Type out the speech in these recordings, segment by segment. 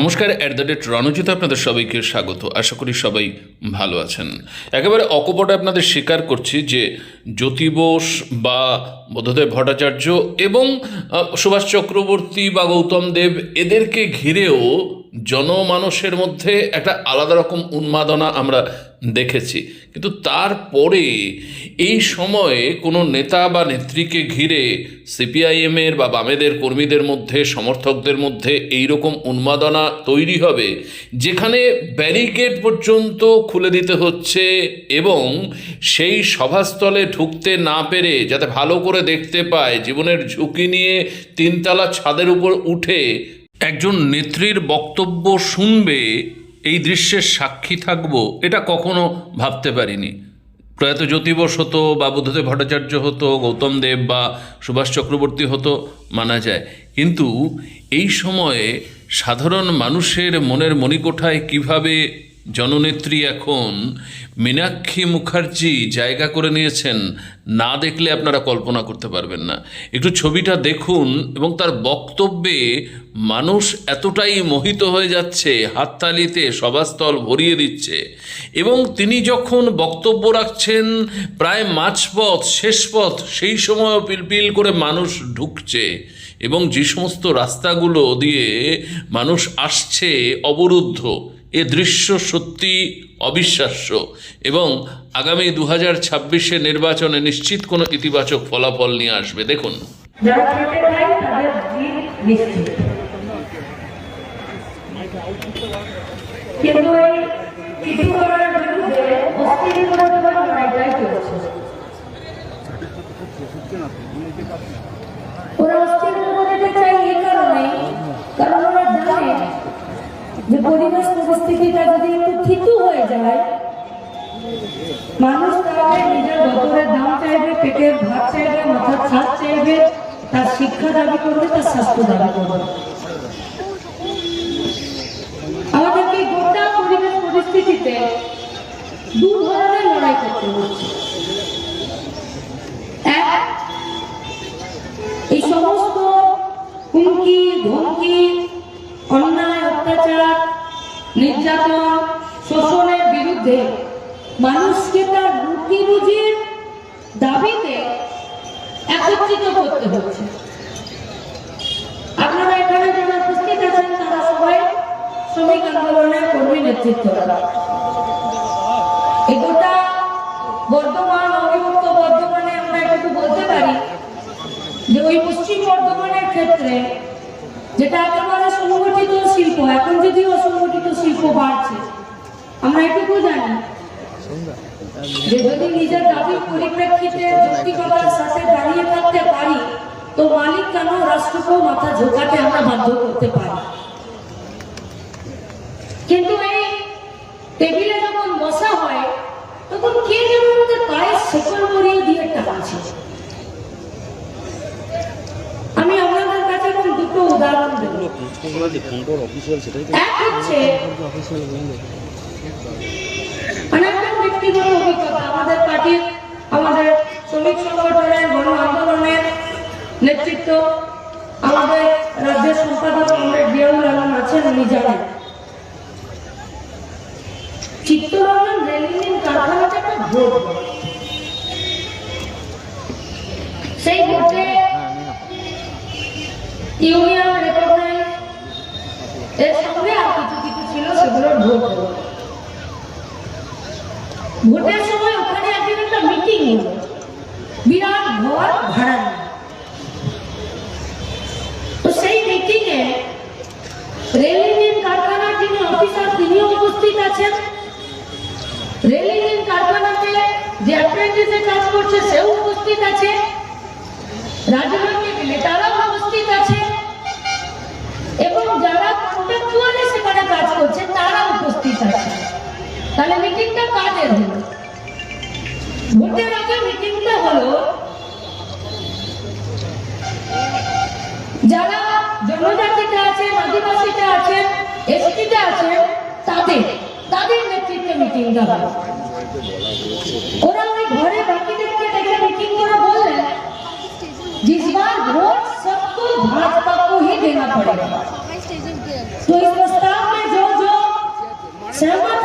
নমস্কার at the date Ranjit আপনাদের সবাইকে স্বাগত। আশা করি সবাই ভালো আছেন। একেবারে অকপটে আপনাদের স্বীকার করছি যে জ্যোতি বোস বা বোধদেব ভট্টাচার্য এবং সুভাষ চক্রবর্তী বা গৌতম দেব এদেরকে ঘিরেও জনমানসের মধ্যে একটা আলাদা রকম উন্মাদনা আমরা দেখেছি। কিন্তু তারপরে এই সময়ে কোনো নেতা বা নেত্রীকে ঘিরে সিপিআইএমের বা বামেদের কর্মীদের মধ্যে, সমর্থকদের মধ্যে এই রকম উন্মাদনা তৈরি হবে, যেখানে ব্যারিকেড পর্যন্ত খুলে দিতে হচ্ছে এবং সেই সভাস্থলে ঢুকতে না পেরে, যাতে ভালো করে দেখতে পায়, জীবনের ঝুঁকি নিয়ে তিনতলা ছাদের উপর উঠে একজন নেত্রীর বক্তব্য শুনবে এই দৃশ্যের সাক্ষী থাকব, এটা কখনো ভাবতে পারিনি। প্রয়াত জ্যোতিবস হতো বা বুদ্ধদেব ভট্টাচার্য হতো, গৌতম দেব বা সুভাষ চক্রবর্তী হতো, মানা যায়। কিন্তু এই সময়ে সাধারণ মানুষের মনের মণিকোঠায় কীভাবে জননেত্রী এখন মীনাক্ষী মুখার্জি জায়গা করে নিয়েছেন। না দেখলে আপনারা কল্পনা করতে পারবেন না। একটু ছবিটা দেখুন এবং তার বক্তব্যে মানুষ এতটাই মোহিত হয়ে যাচ্ছে, হাততালিতে সভাস্থল ভরিয়ে দিচ্ছে এবং তিনি যখন বক্তব্য রাখছেন, প্রায় মাঝপথ শেষ পথ সেই সময়ও পিলপিল করে মানুষ ঢুকছে এবং যে সমস্ত রাস্তাগুলো দিয়ে মানুষ আসছে অবরুদ্ধ। এ দৃশ্য সত্যি অবিশ্বাস্য এবং আগামী দু হাজার ছাব্বিশে নির্বাচনে নিশ্চিত কোনো ইতিবাচক ফলাফল নিয়ে আসবে। দেখুন। ওরা চাই এই কারণে কারণ ওরা জানে যে পরিবেশ পরিস্থিতিটা যদি একটু থিতু হয়ে যায়, মানুষ তাহলে নিজের বছরের দাম চাইবে, পেটের ভাত চাইবে, মাথার ছাদ চাইবে, তার শিক্ষা দাবি করবে, তার স্বাস্থ্য দাবি করবে। আমাদেরকে গোটা পরিবেশ পরিস্থিতিতে দু ধরনের লড়াই করতে হচ্ছে। এই সমস্ত হুমকি, ধমকি নির্যাতন, শোষণের বিরুদ্ধে মানুষকে তার দাবিতে একত্রিত করতে হচ্ছে। আপনারা এখানে যারা উপস্থিত আছেন, তারা সবাই শ্রমিক আন্দোলনের কর্মী গোটা বর্ধমান আমরা একটু বলতে পারি যে ওই পশ্চিম বর্ধমানের ক্ষেত্রে যেটা সংগঠিত শিল্প, এখন যদিও অসংগঠিত শিল্প বাড়ছে। আমরা এটুকু জানি যে যদি নিজের দাবির পরিপ্রেক্ষিতে যৌক্তিকতার সাথে দাঁড়িয়ে থাকতে পারি, তো মালিক কেন রাষ্ট্রকেও মাথা ঝোঁকাতে আমরা বাধ্য করতে পারি? কিন্তু এই টেবিলে যখন বসা হয়, তখন কে যেন আমাদের পায়ে শেকল মরিয়ে দিয়ে টাকাছে আমি আপনাদের কাছে এখন দুটো উদাহরণ দেব। যে ফোনটোর অফিসিয়াল সেটাই তো অফিসিয়াল মানে ব্যক্তিগত অভিজ্ঞতা আমাদের পার্টির আমাদের শ্রমিক সংগঠনের গণ আন্দোলনের নেতৃত্ব আমাদের রাজ্যের সম্পাদক আমাদের জিয়াউল আলম আছেন উনি জানেন। চিত্তরঞ্জন রেলিং কারখানাতে একটা ভোট সেগুলোর ভোট হলো ভোটের সময় ওখানে একদিন একটা মিটিং হলো। বিরাট ঘর ভাড়া। তো সেই মিটিং এ রেল ইঞ্জিন কারখানার যিনি অফিসার তিনিও উপস্থিত আছেন। রেল ইঞ্জিন কারখানাতে যে অ্যাপ্রেন্টিসে কাজ করছে, সেও উপস্থিত আছে। রাজনৈতিক তাহলে মিটিংটা কাদের হলো? ভোটের আগে মিটিংটা হলো যারা জনজাতিটা আছে আদিবাসীটা আছে এসটিটা আছে তাদের তাদের নেতৃত্বে মিটিংটা হলো। ওরা ওই ঘরে বাকিদেরকে দেখে মিটিং করে বললেন জিসবার ভোট সবকো ভাজপা কো হি দেনা देना তো तो প্রস্তাব মে में जो जो सहमत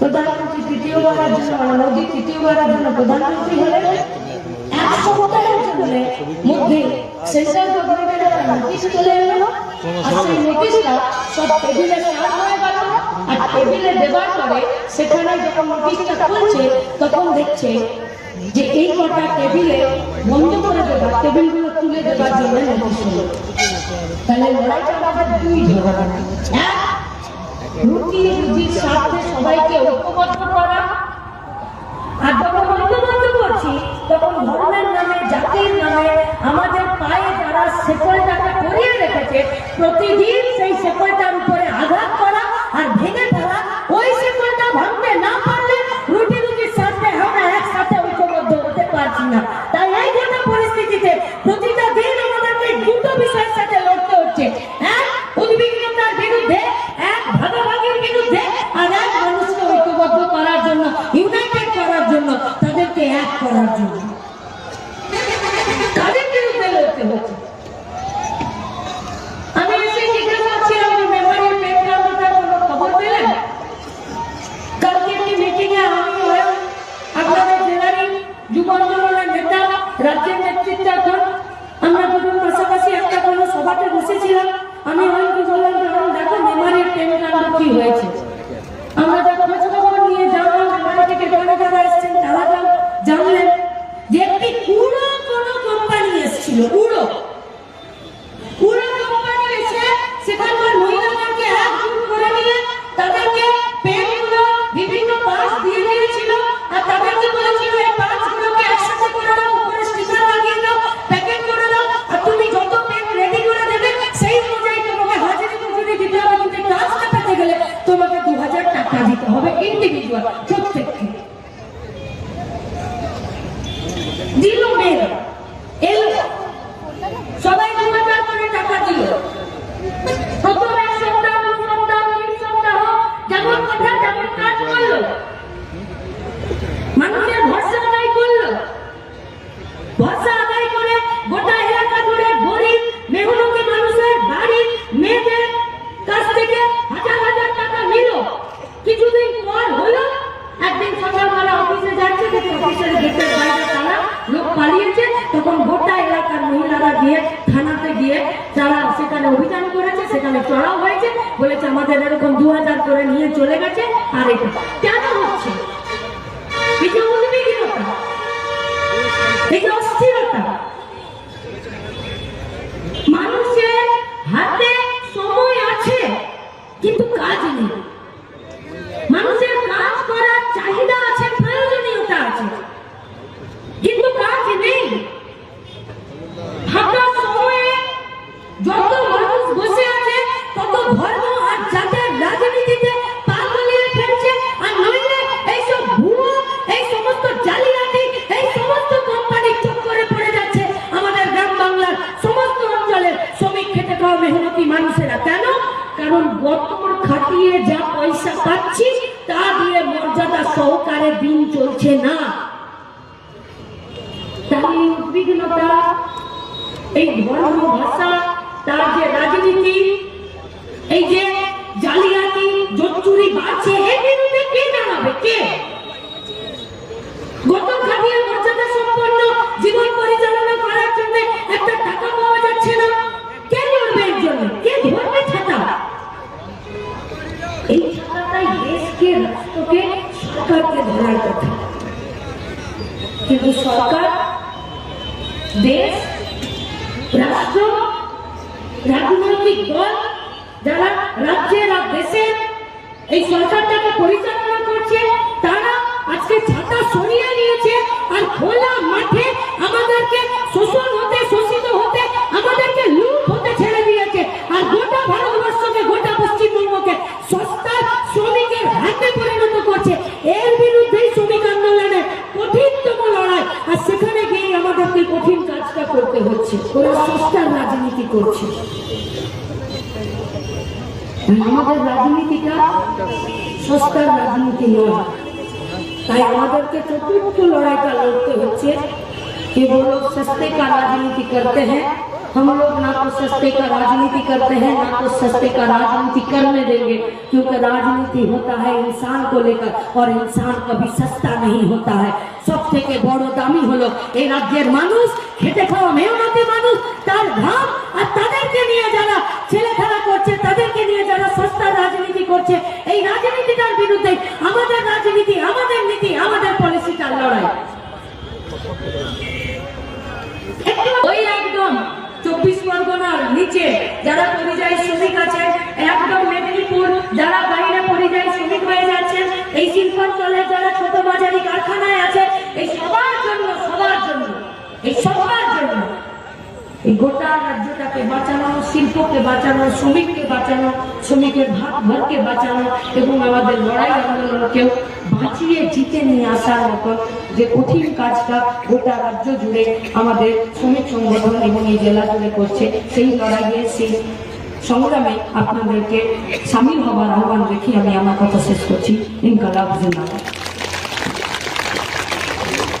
প্রধানমন্ত্রী প্রধানমন্ত্রী মধ্যে সেই সব টেবিলে আর টেবিলে পরে যখন তখন দেখছে যে এই কটা টেবিলে বন্ধ করে দেওয়া টেবিলগুলো তুলে দেওয়ার জন্য তাহলে লড়াইটা দুই রুচি রুচির সবাইকে ঐক্যবদ্ধ করা। আর যখন ঐক্যবদ্ধ করছি, তখন ধর্মের নামে, জাতির নামে আমাদের পায়ে যারা সেকলটাকে করিয়ে রেখেছে, প্রতিদিন সেই সেকলটার উপর হয়েছে। আমরা যা খোঁজ নিয়ে জানলাম ঢাকা থেকে কলকাতা এসেছেন তারা জানলেন যে একটি উড়ো কোনো কোম্পানি এসেছিল, উড়ো। sabia মেহনতি মানুষেরা? কেন? কারণ বর্তমান খাটিয়ে যা পয়সা পাচ্ছি, তা দিয়ে মর্যাদা সহকারে দিন চলছে না। এই ভাষা যে রাজনীতি, এই যে জালিয়াতি জোচুরি বাড়ছে এর বিরুদ্ধে কে দাঁড়াবে কে? রাজনৈতিক দল যারা রাজ্যের আর দেশের এই সরকারটাকে পরিচালনা করছে, তারা আজকে ছাতা সরিয়ে নিয়েছে আর খোলা মাঠে আমাদেরকে শোষণ হতে, শোষিত হতে আমাদেরকে লুট হতে ছেড়ে দিয়েছে। আর গোটা ভারতবর্ষকে, গোটা পশ্চিমবঙ্গকে সস্তা শ্রমিকের হাতে পরিণত করছে। এর বিরুদ্ধেই राजनीति कर राजनीति सस्तार राजनीति नतुर्थ लड़ाई का लड़ते वो लोग सस्ते का राजनीति करते हैं हम लोग ना तो सस्ते का राजनीति करते हैं ना तो सस्ते का राजनीति करने देंगे क्योंकि राजनीति होता है इंसान को लेकर और इंसान कभी सस्ता नहीं होता है সব থেকে বড় দামি হলো এই রাজ্যের মানুষ খেটে খাওয়া মেহনতি মানুষ তার ঘাম আর তাদেরকে নিয়ে যারা ছেলে খেলা করছে তাদেরকে নিয়ে যারা সস্তা রাজনীতি করছে এই রাজনীতিটার বিরুদ্ধে আমাদের রাজনীতি আমাদের নীতি আমাদের পলিসিটার লড়াই কারখানায় আছে, এই সবার জন্য সবার জন্য, এই সবার জন্য। এই গোটা রাজ্যটাকে বাঁচানো, শিল্পকে বাঁচানো, শ্রমিককে বাঁচানো, শ্রমিকের ভাগ ঘরকে বাঁচানো এবং আমাদের লড়াই আন্দোলনকেও বাঁচিয়ে জিতে নিয়ে আসার মতন যে কঠিন কাজটা গোটা রাজ্য জুড়ে আমাদের শ্রমিক সংগঠন এবং এই জেলা জুড়ে করছে, সেই লড়াইয়ে, সেই সংগ্রামে আপনাদেরকে সামিল হবার আহ্বান রেখে আমি আমার কথা শেষ করছি। ইনকালাব জিন্দাবাদ।